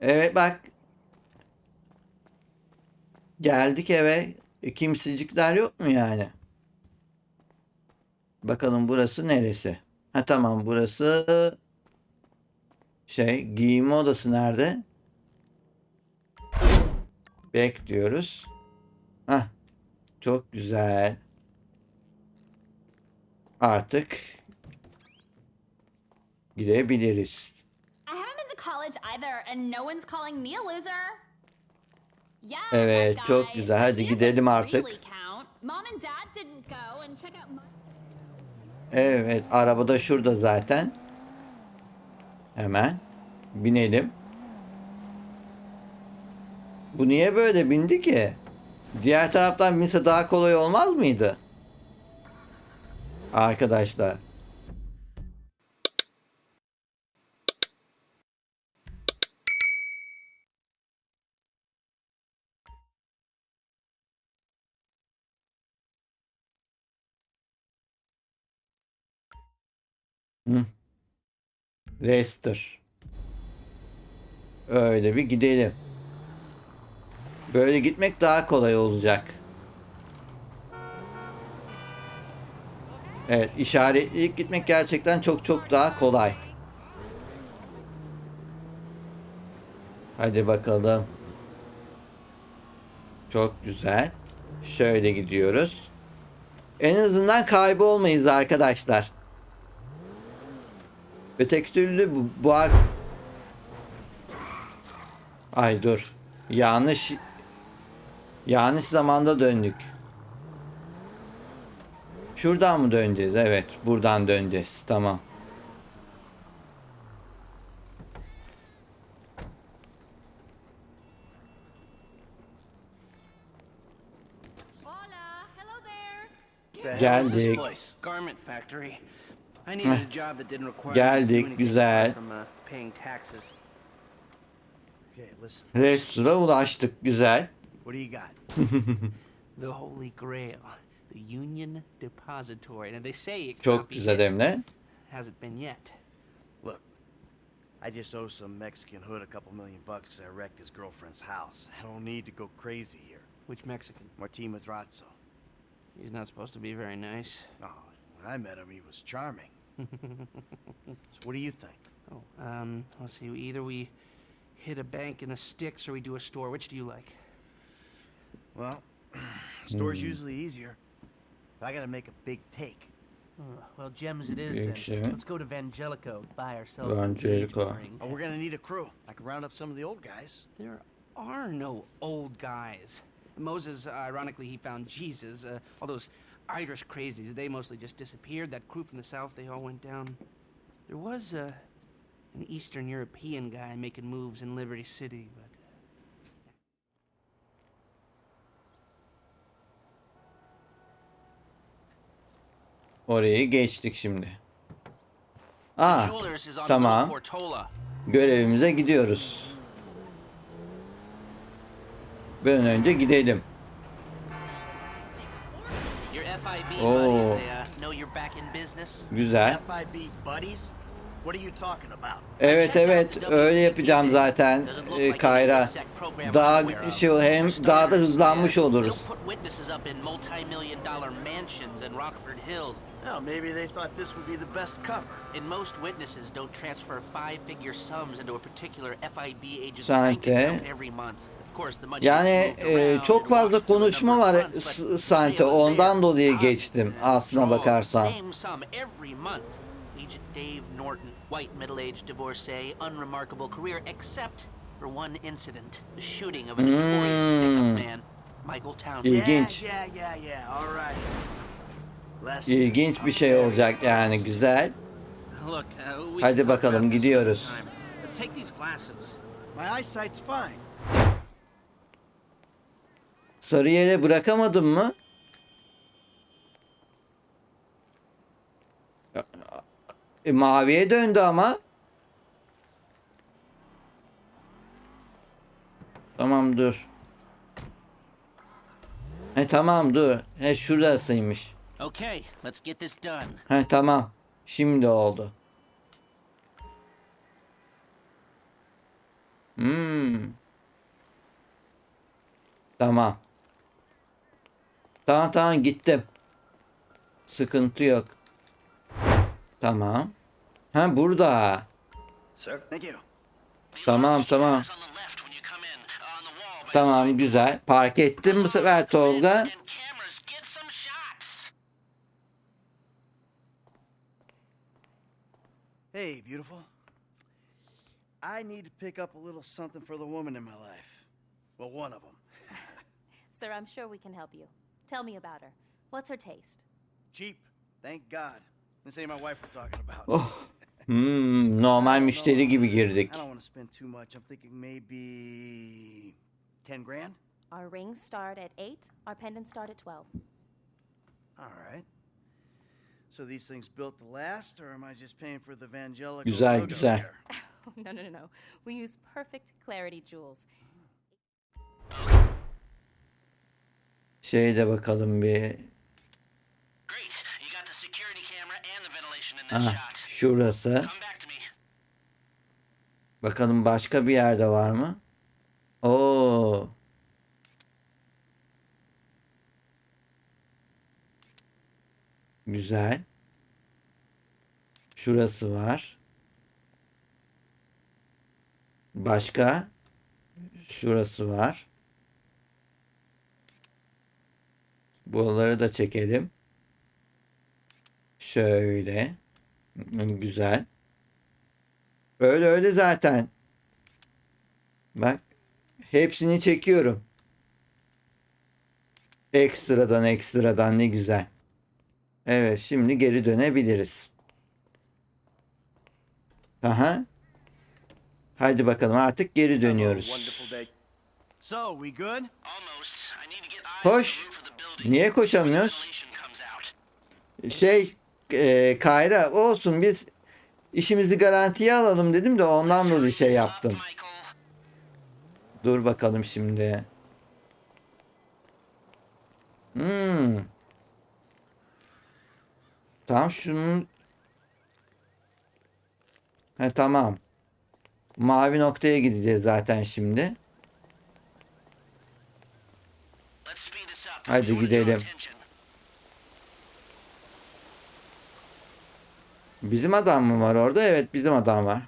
Evet bak. Geldik eve. E, Kimsecikler yok mu yani? Bakalım burası neresi? Ha tamam burası şey giyinme odası nerede? Bekliyoruz. Hah. Çok güzel. Artık gidebiliriz. I haven't been to college either, and no one's calling me a loser. Yeah, Evet, that çok guy. güzel. Hadi He doesn't gidelim artık. really count. Mom and dad didn't go and check out my... Evet, arabada şurada zaten. Hemen binelim. Bu niye böyle bindi ki? Diğer taraftan binse daha kolay olmaz mıydı? Arkadaşlar. Hı. Leicester. Öyle bir gidelim. Böyle gitmek daha kolay olacak. Evet, işaretleyip gitmek gerçekten çok çok daha kolay. Hadi bakalım. Çok güzel. Şöyle gidiyoruz. En azından kaybolmayız arkadaşlar. Öteki türlü bu, bu ak- Ay dur. Yanlış yanlış zamanda döndük. Şuradan mı döneceğiz? Evet, buradan döneceğiz. Tamam. Hola, hello there. Geldik. Place? Garment factory. I needed a job that didn't require Geldik, me to do anything güzel. apart from uh, paying taxes. Okay, listen. Restora ulaştık. Güzel. What do you got? The Holy Grail, the Union Depository. And they say it Çok can't be güzel hit. Emre. Hasn't been yet. Look, I just owe some Mexican hood a couple million bucks 'cause I wrecked his girlfriend's house. I don't need to go crazy here. Which Mexican? Martin Madrazo. He's not supposed to be very nice. Oh, when I met him, he was charming. So what do you think? Oh, um, let's see. Either we hit a bank in the sticks or we do a store. Which do you like? Well, store's usually easier, but I gotta make a big take. Well, gems it is Big then. shit. Let's go to Vangelico, buy ourselves an Vangelico. engagement ring. Oh, we're gonna need a crew. I can round up some of the old guys. There are no old guys. Moses, uh, ironically, he found Jesus. Uh, all those Irish crazies, they mostly just disappeared. That crew from the south, they all went down. There was uh, an Eastern European guy making moves in Liberty City, but Orayı geçtik şimdi. Aa, on tamam. Görevimize gidiyoruz. Bir an önce gidelim. Güzel. Are you talking about? Evet evet öyle yapacağım zaten e, Kayra. Daha şey hem daha da hızlanmış oluruz. Oh, maybe they thought this would be the best cover. And most witnesses don't transfer five-figure sums into a particular FIB agent's bank account every month. Yani e, çok fazla konuşma var Sante ondan dolayı geçtim aslına bakarsan. Dave Norton, white middle-aged divorcee, unremarkable career except for one incident, the shooting of a notorious stick-up man, Michael Townley. İlginç. İlginç bir şey olacak yani güzel. Uh, Hadi bakalım, gidiyoruz. Take these glasses. My eyesight's fine. Sarı yere bırakamadın mı? E, maviye döndü ama. Tamam dur. He tamam dur. He şurasıymış. Okay, let's get this done. He tamam. Şimdi oldu. Hmm. Tamam. Tamam tamam gittim. Sıkıntı yok. Tamam. Ha burada. Sir? Thank you. Tamam tamam. Tamam güzel. Park ettim bu sefer Tolga. Hey, beautiful. I need to pick up a little something for the woman in my life. Well, one of them. Sir, I'm sure we can help you. Tell me about her. What's her taste? Cheap. Thank God. This ain't my wife we're talking about. Oh. Hmm, normal müşteri gibi girdik. I don't want to spend too much. I'm thinking maybe 10 grand. Our rings start at 8, our pendants start at 12. All right. So these things built to last, or am I just paying for the Vangelico Güzel, logo güzel. here? no, no, no, no. We use perfect clarity jewels. Şeye de bakalım bir. Ah, şurası. Bakalım başka bir yerde var mı? Oo. Güzel. Şurası var. Başka? Şurası var. Buraları da çekelim. Şöyle. Güzel. Öyle öyle zaten. Bak. Hepsini çekiyorum. Ekstradan ekstradan ne güzel. Evet şimdi geri dönebiliriz. Aha. Hadi bakalım artık geri dönüyoruz. Koş. on the roof of the building. Niye koşamıyoruz? Ventilation comes out. Şey e, Kayra olsun biz işimizi garantiye alalım dedim de ondan dolayı şey yaptım. Dur bakalım şimdi. Hmm. Tamam şunun He tamam. Mavi noktaya gideceğiz zaten şimdi. Let's speed this up. Hadi gidelim. attention. Bizim adam mı var orada? Evet bizim adam var.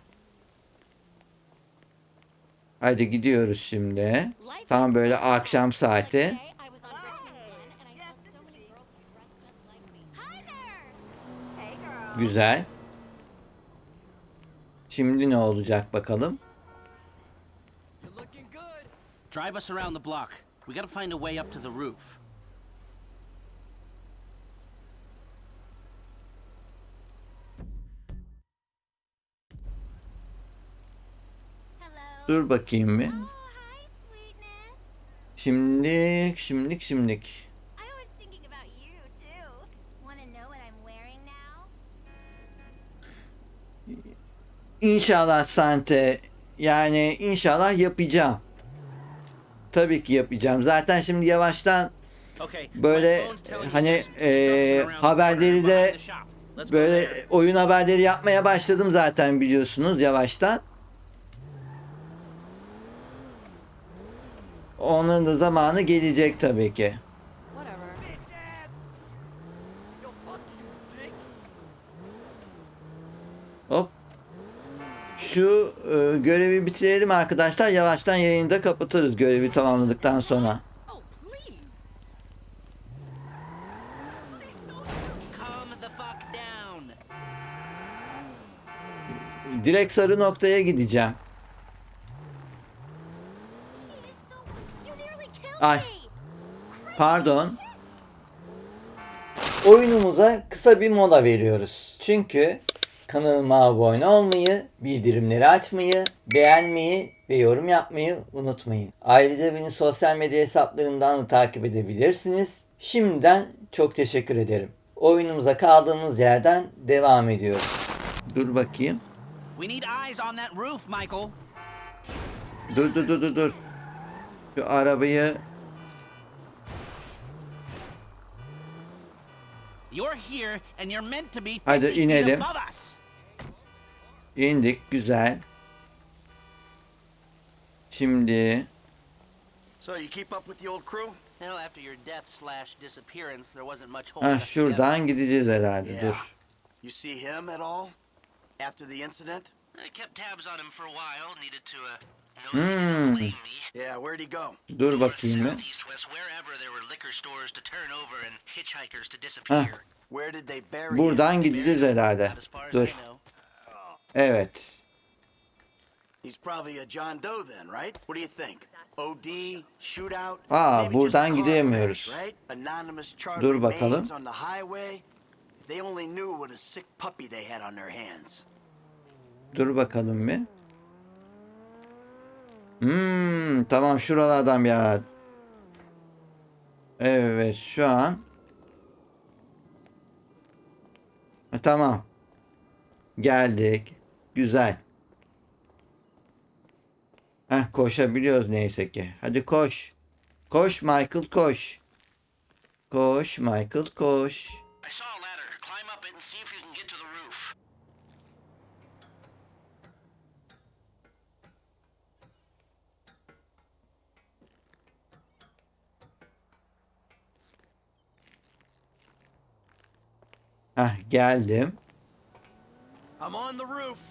Hadi gidiyoruz şimdi. Tam böyle akşam saati. Güzel. Şimdi ne olacak bakalım. Drive us around the block. We gotta find a way up to the roof. Dur bakayım bir. Oh. Şimdilik, şimdilik, şimdilik. İnşallah Sante yani inşallah yapacağım. Tabii ki yapacağım. Zaten şimdi yavaştan. Böyle, hani, the haberleri de böyle oyun haberleri yapmaya başladım zaten biliyorsunuz yavaştan. Onun da zamanı gelecek tabii ki. Şu e, görevi bitirelim arkadaşlar. Yavaştan yayını da kapatırız görevi tamamladıktan sonra. Direkt sarı noktaya gideceğim. Ay. Pardon. Oyunumuza kısa bir mola veriyoruz. Çünkü kanalıma abone olmayı, bildirimleri açmayı, beğenmeyi ve yorum yapmayı unutmayın. Ayrıca beni sosyal medya hesaplarımdan da takip edebilirsiniz. Şimdiden çok teşekkür ederim. Oyunumuza kaldığımız yerden devam ediyoruz. Dur bakayım. We need eyes on that roof, Michael. Dur dur dur dur dur. Şu arabayı You're here and you're meant to be 50 Hadi feet inelim. above us. İndik. Güzel. Şimdi So you keep up with the old crew? Well, after your death slash disappearance, there wasn't much holding ha şuradan gideceğiz herhalde. Dur. You see him at all? After the incident? I kept tabs on him for a while. Needed to, uh, know Hmm. Yeah, where'd he go? Dur bakayım bir. south, east, west, wherever there were liquor stores to turn over and hitchhikers to disappear. Where did they bury him? Buradan gideceğiz herhalde. Dur. Evet. He's probably a John Doe then, right? What do you think? OD, shootout? Aa, Maybe buradan just a car gidemiyoruz. crash, right? Anonymous Charlie Dur bakalım. Maines on the highway. If They only knew what a sick puppy they had on their hands. Dur bakalım bir. Hmm, tamam şuralardan yer. Evet şu an. E, tamam. Geldik. Güzel. Heh, koşabiliyoruz neyse ki. Hadi koş. Koş Michael koş. Koş Michael koş. I saw a ladder. Climb up it and see if you can get to the roof. Heh, geldim. I'm on the roof.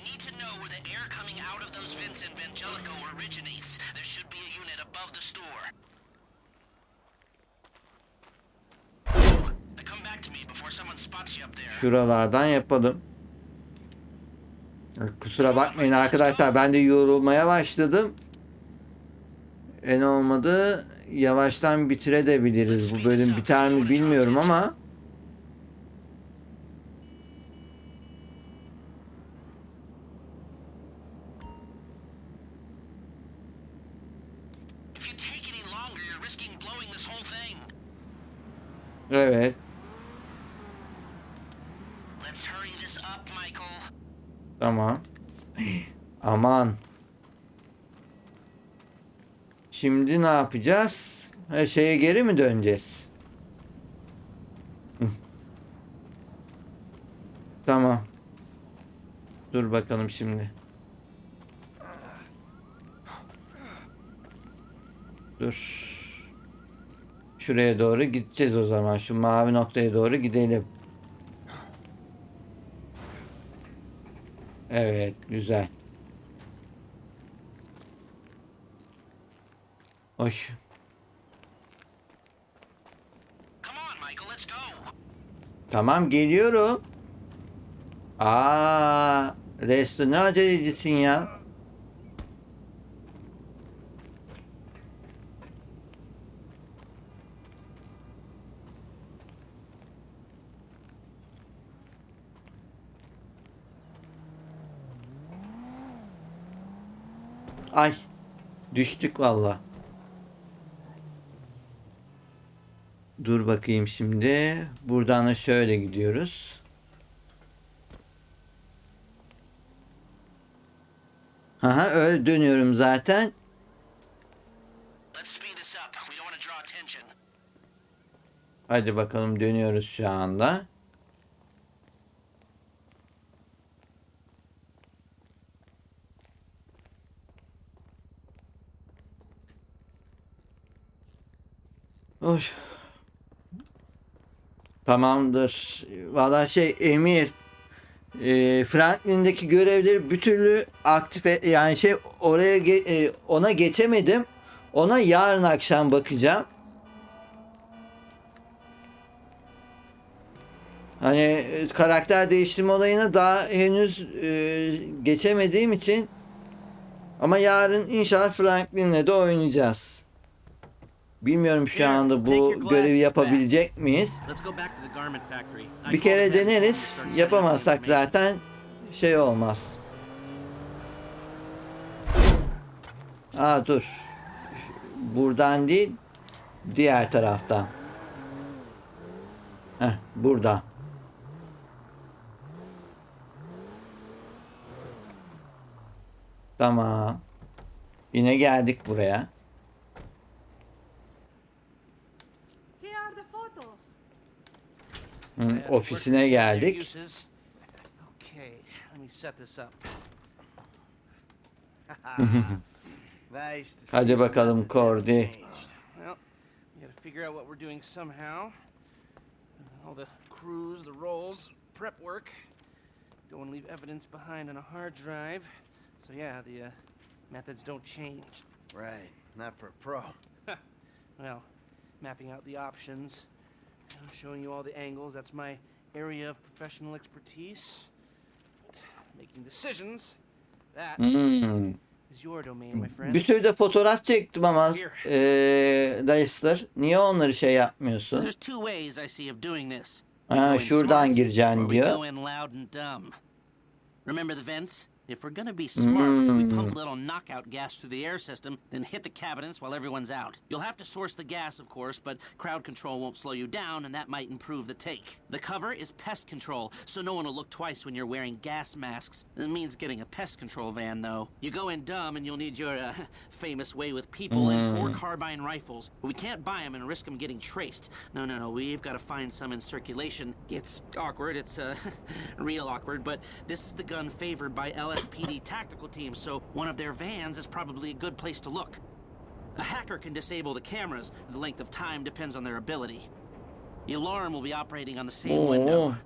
I need to know where the air coming out of those vents in Vangelico originates. There should be a unit above the store. Şuralardan yapalım. Kusura bakmayın arkadaşlar ben de yorulmaya başladım. En olmadı yavaştan bitirebiliriz. Bu bölüm biter mi bilmiyorum ama If you take any longer, you're risking blowing this whole thing. Evet tamam. Aman. Şimdi ne yapacağız? Her şeye geri mi döneceğiz? Tamam. Dur bakalım şimdi. Dur. Şuraya doğru gideceğiz o zaman. Şu mavi noktaya doğru gidelim. Evet, güzel. Oy. Come on, Michael, let's go. Tamam geliyorum. Aa, Resto ne acelecisin ya? Ay, düştük valla. Dur bakayım şimdi. Buradan da şöyle gidiyoruz. Aha öyle dönüyorum zaten. Hadi bakalım dönüyoruz şu anda. Oy. Tamamdır. Valla şey Emir e, Franklin'deki görevleri bir türlü aktif e- yani şey oraya e, ona geçemedim. Ona yarın akşam bakacağım. Hani e, karakter değiştirme olayını daha henüz e, geçemediğim için ama yarın inşallah Franklin'le de oynayacağız. Bilmiyorum şu anda bu görevi yapabilecek miyiz? Bir kere deneriz. Yapamazsak zaten şey olmaz. Aa dur. Buradan değil. Diğer taraftan. Heh, burada. Tamam. Yine geldik buraya. Nice to see Hadi that bakalım nothing's ever Cordy. changed. Well, we gotta figure out what we're doing somehow. All the crews, the rolls, prep work. Go and leave evidence behind on a hard drive. So yeah, the uh, methods don't change. Right, not for a pro. Well, mapping out the options, know, showing you all the angles. That's my area of professional expertise. But making decisions, that is Hmm. your domain, my friend. Bir sürü de fotoğraf çektim ama eee Dayıslar. Niye onları şey yapmıyorsun? There's two ways I see of doing this. We Ha, go in şuradan smart, gireceksin or we diyor. go in loud and dumb. Remember the vents? If we're gonna be smart, we pump a little knockout gas through the air system, then hit the cabinets while everyone's out. You'll have to source the gas, of course, but crowd control won't slow you down, and that might improve the take. The cover is pest control, so no one will look twice when you're wearing gas masks. It means getting a pest control van, though. You go in dumb, and you'll need your uh, famous way with people and four carbine rifles. But we can't buy them and risk them getting traced. No, no, no. We've got to find some in circulation. It's awkward. It's uh, real awkward. But this is the gun favored by LSPD tactical teams, so one of their vans is probably a good place to look. A hacker can disable the cameras. The length of time depends on their ability. The alarm will be operating on the same oh, window. Oh. Oo.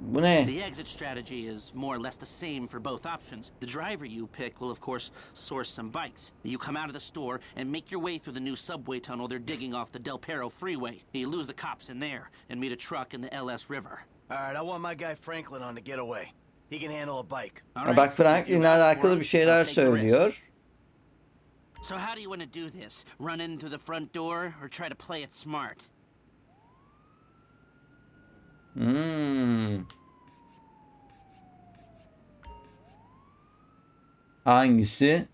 Bu ne? The exit strategy is more or less the same for both options. The driver you pick will, of course, source some bikes. You come out of the store and make your way through the new subway tunnel they're digging off the Del Perro freeway. You lose the cops in there and meet a truck in the LS River. All right, I want my guy Franklin on the getaway. He can handle a bike. Right? Bak Franklin'le alakalı bir şeyler söylüyor. So how do you want to do this? Run in through the front door or try to play it smart? Hmm. Hangisi?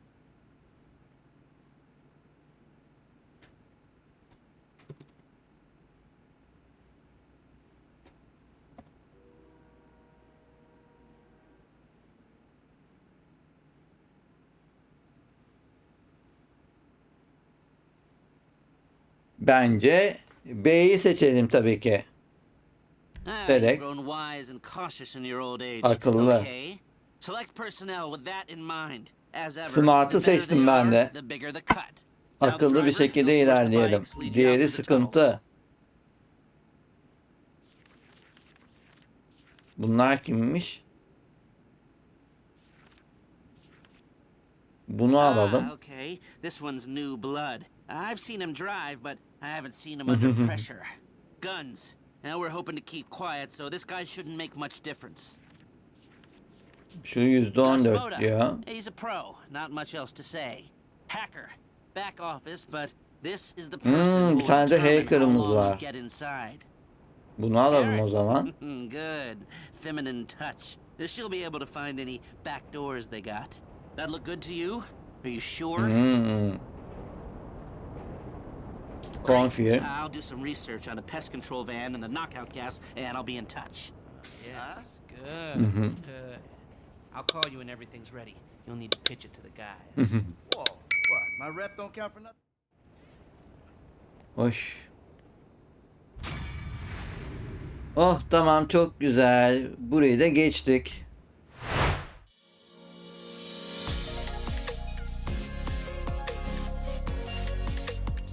Bence B'yi seçelim tabii ki. Ah. Akıllı. Select ever, Smart'ı seçtim ben de. Akıllı bir şekilde ilerleyelim. Diğeri sıkıntı. Bunlar kimmiş? Bunu alalım. This one's new blood. I've seen him drive, but I haven't seen him under pressure. Guns. Now we're hoping to keep quiet, so this guy shouldn't make much difference. Şu yüzde on Gus dört Moda. diyor. He's a pro. Not much else to say. Hacker. Back office, but this is the person Hmm, bir tane de hacker'ımız var. get inside. Bunu alalım o zaman. Good. Feminine touch. She'll be able to find any back doors they got. That look good to you? Are you sure? Hmm. Confirm. I'll do some research on a pest control van and the knockout gas, and I'll be in touch. Yes, good, Mhm. good. I'll call you when everything's ready. You'll need to pitch it to the guys. Whoa, what? My rep don't count for nothing? Hoş. Oh tamam çok güzel. Burayı da geçtik.